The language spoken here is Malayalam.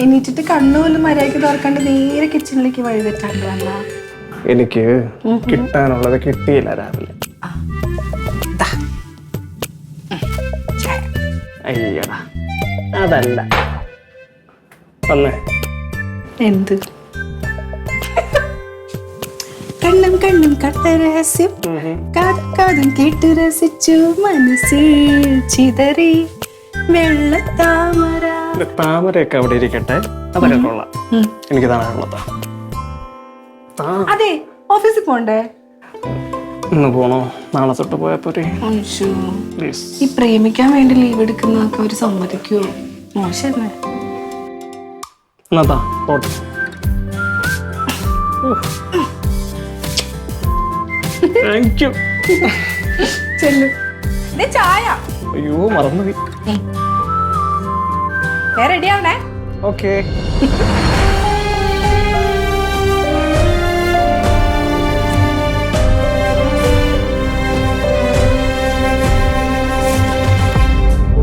എണീറ്റിട്ട് കണ്ണുപോലും മര്യാദയ്ക്ക് തുറക്കാണ്ട് നേരെ കിച്ചണിലേക്ക് വഴി തെറ്റാണ്ട് വന്ന. എനിക്ക് കിട്ടാനുള്ളത് കിട്ടിയില്ല രാവിലെ. അയ്യടാ. അതല്ല. വന്നേ. എന്ത്? കണ്ണും കണ്ണും കട്ട രഹസ്യം. കാതും കേട്ടു രസിച്ചു മനസ്സിൽ ചിതറി. വെള്ളത്താമര ഇത് താമരയൊക്കെ അവിടെ ഇരിക്കട്ടെ? അതൊക്കെ കൊള്ളാം. എനിക്ക് താണുള്ളത് അതെ ഓഫീസിൽ പോണ്ടേ? ഇന്ന് പോണോ? നാളെ തൊട്ട് പോയാ പോരെ. പ്ലീസ് ഈ പ്രേമിക്കാൻ വേണ്ടി ലീവ് എടുക്കുന്നതൊക്കെ ഒരു സമ്മതിക്കോ മോശമല്ലേ എന്നാ പോട്ടെ. താങ്ക് യു ചെല്ലു. ചായ. അയ്യോ മറന്നുപോയി. റെഡി ആവണേ? ഓക്കേ